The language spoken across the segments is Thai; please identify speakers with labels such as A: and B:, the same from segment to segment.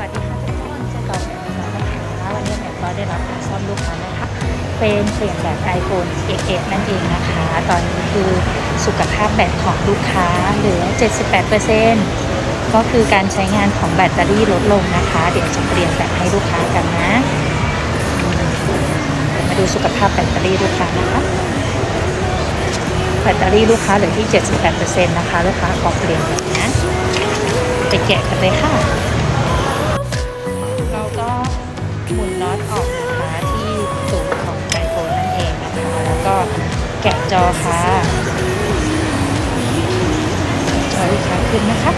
A: วัสดีค่ะทุกคนเจะต่อแบบนี้แล้วนะคะวันนี้แหม่ก็ได้รับการซ่อมลูกค้านะคะ เป็นเปลี่ยนแบต iPhone 11นั่นเองนะคะ ตอนนี้คือสุขภาพแบตของลูกค้าเหลือ 78%ก็คือการใช้งานของแบตเตอรี่ลดลงนะคะ เดี๋ยวจะเปลี่ยนแบตให้ลูกค้ากันนะ มาดูสุขภาพแบตเตอรี่ลูกค้านะคะแบตเตอรี่ลูกค้าเหลือที่ 78%นะคะ ลูกค้าขอเปลี่ยนนะไปแกะกันเลยค่ะ มุนน็อตออกนะคะที่ตูดของไอโฟนนั่นเองนะคะ แล้วก็แกะจอค่ะจอลูกค้าขึ้นนะคะ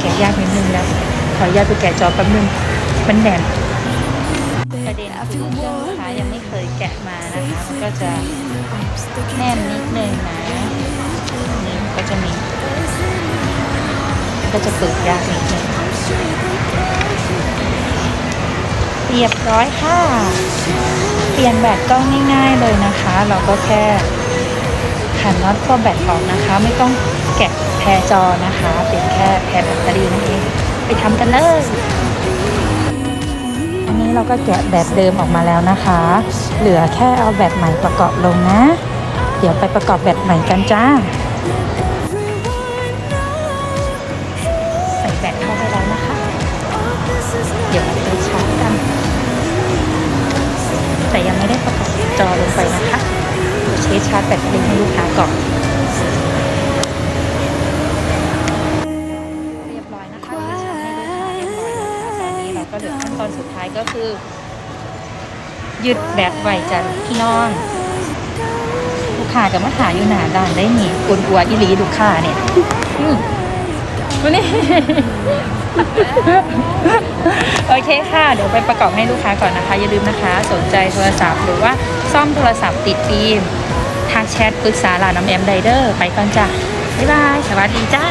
A: แกะยากนิดนึงแล้วขออนุญาตไปแกะจอแป๊บนึงมันแน่นประเด็นคือเครื่องลูกค้ายังไม่เคยแกะมานะคะมันก็จะแน่นนิดนึงนะนี่ก็จะมีก็จะเปิดยากนิดนึง เรียบร้อยค่ะ เปลี่ยนแบตก็ง่ายๆเลยนะคะ เราก็แค่ขันน็อตขั้วแบตออกนะคะ ไม่ต้องแกะแพรจอนะคะ เป็นแค่แพรแบตเตอรี่นั่นเองไปทำกันเลย อันนี้เราก็แกะแบบเดิมออกมาแล้วนะคะ เหลือแค่เอาแบบใหม่ประกอบลงนะ เดี๋ยวไปประกอบแบบใหม่กันจ้า แต่ยังไม่ได้ประกอบจอลงไปนะคะเดี๋ยวเช็คชาร์จแบตเตอรี่ให้ลูกค้าก่อนเรียบร้อยนะคะเดี๋ยวชาร์จให้ลูกค้าเรียบร้อยนะคะตอนนี้เราก็เหลือขั้นตอนสุดท้ายก็คือ ยึดแบตไว้จันพี่น้องลูกค้าจะมาหาอยู่หนาด่านได้หนิกวนอัวอิลีลูกค้าเนี่ยอืมวันนี้ คค่ะ เดี๋ยวไปประกอบให้ลูกค้าก่อนนะคะ อย่าลืมนะคะ สนใจโทรศัพท์ หรือว่าซ่อมโทรศัพท์ติดฟิล์มทักแชทปรึกษาหลานน้ำแอมไดเดอร์ไปก่อนจ้ะ บ๊ายบาย สวัสดีจ้า